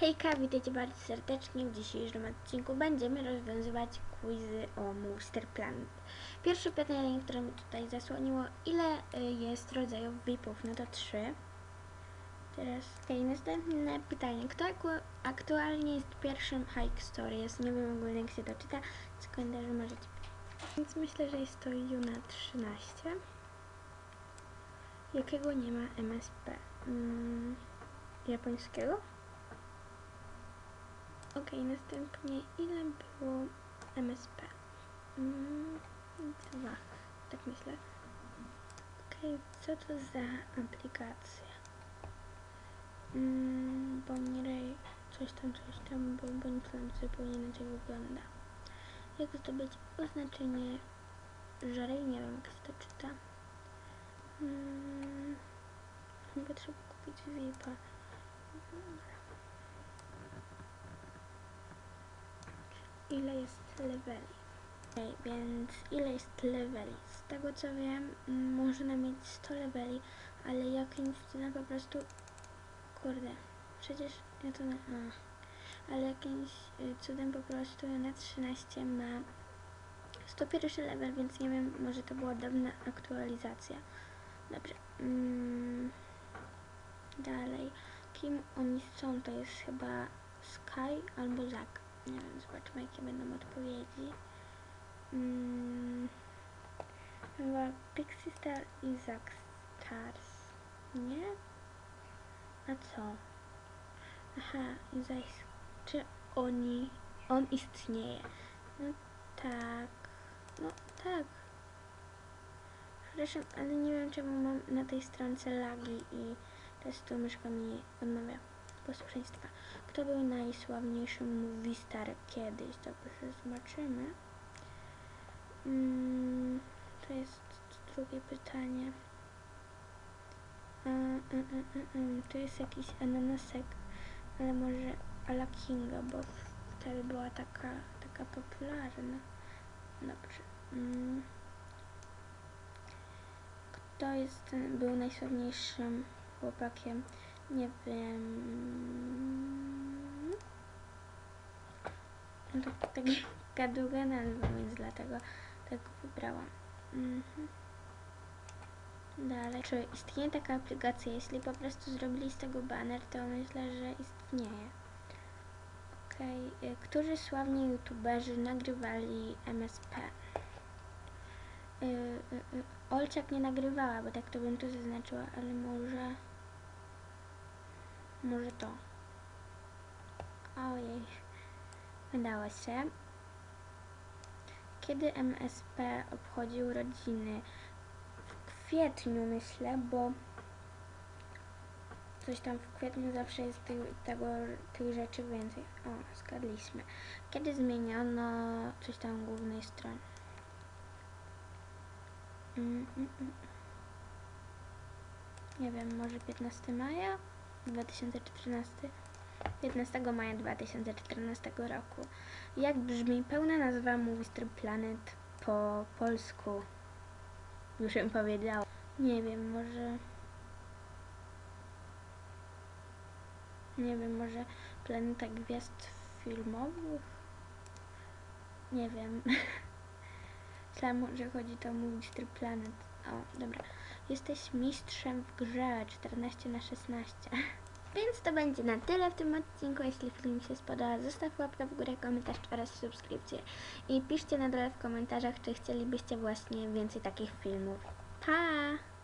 Hejka, witajcie bardzo serdecznie. W dzisiejszym odcinku będziemy rozwiązywać quizy o Monster Planet. Pierwsze pytanie, które mi tutaj zasłoniło, ile y, jest rodzajów VIPów? No to trzy. Teraz, okej, następne pytanie. Kto aktualnie jest pierwszym Hike Stories? Nie wiem ogólnie jak się to czyta, z komentarzy możecie. Więc myślę, że jest to Juna 13. Jakiego nie ma MSP? Mm, japońskiego? Okej, następnie ile było MSP? Mm, dwa, tak myślę. Okej, co to za aplikacja? Mm, Bonirej, coś tam, coś tam, bo Boniflam zupełnie inaczej wygląda. Jak zdobyć oznaczenie żarej? Nie wiem, jak się to czyta. Mm, chyba trzeba kupić VIPa. Ile jest leveli. Okej, więc ile jest leveli? Z tego co wiem, można mieć 100 leveli, ale jakimś cudem po prostu... Kurde, przecież ja to na... Ale jakimś y, cudem po prostu na 13 ma 101 level, więc nie wiem, może to była dawna aktualizacja. Dobrze. Mm, dalej. Kim oni są? To jest chyba Sky albo Zack. Nie wiem, zobaczmy jakie będą odpowiedzi. Mm, chyba Pixie Star i Zack Stars. Nie? A co? Aha, i czy oni, on istnieje? No tak, no tak. Przepraszam, ale nie wiem czemu mam na tej stronce lagi i teraz tu myszka mi odmawia posłuszeństwa. Kto był najsławniejszym movie star kiedyś? Dobrze, zobaczymy. Mm, to jest drugie pytanie. Mm, mm, mm. To jest jakiś ananasek, ale może Ala Kinga, bo wtedy była taka, taka popularna. Dobrze. Mm. Kto jest, był najsławniejszym chłopakiem? Nie wiem. No to taka długa nazwa, więc dlatego tak wybrałam. Mhm. Dalej. Czy istnieje taka aplikacja? Jeśli po prostu zrobili z tego banner, to myślę, że istnieje. Okej. Okay. Którzy sławni youtuberzy nagrywali MSP? Yy, yy. Olciak nie nagrywała, bo tak to bym tu zaznaczyła, ale może... Może to. Ojej. Udało się. Kiedy MSP obchodził rodziny? W kwietniu myślę, bo coś tam w kwietniu zawsze jest tych, tego, tych rzeczy więcej. O, zgadliśmy. Kiedy zmieniono coś tam głównej strony? Mm, mm, mm. Nie wiem, może 15 maja? 2014 15 maja 2014 roku. Jak brzmi pełna nazwa Movister Planet po polsku? Już bym powiedziała. Nie wiem, może... Nie wiem, może Planeta Gwiazd Filmowych? Nie wiem. Myślałam, że chodzi to o Movister Planet. O, dobra. Jesteś mistrzem w grze 14 na 16. Więc to będzie na tyle w tym odcinku. Jeśli film się spodoba, zostaw łapkę w górę, komentarz oraz subskrypcję. I piszcie na dole w komentarzach, czy chcielibyście właśnie więcej takich filmów. Pa!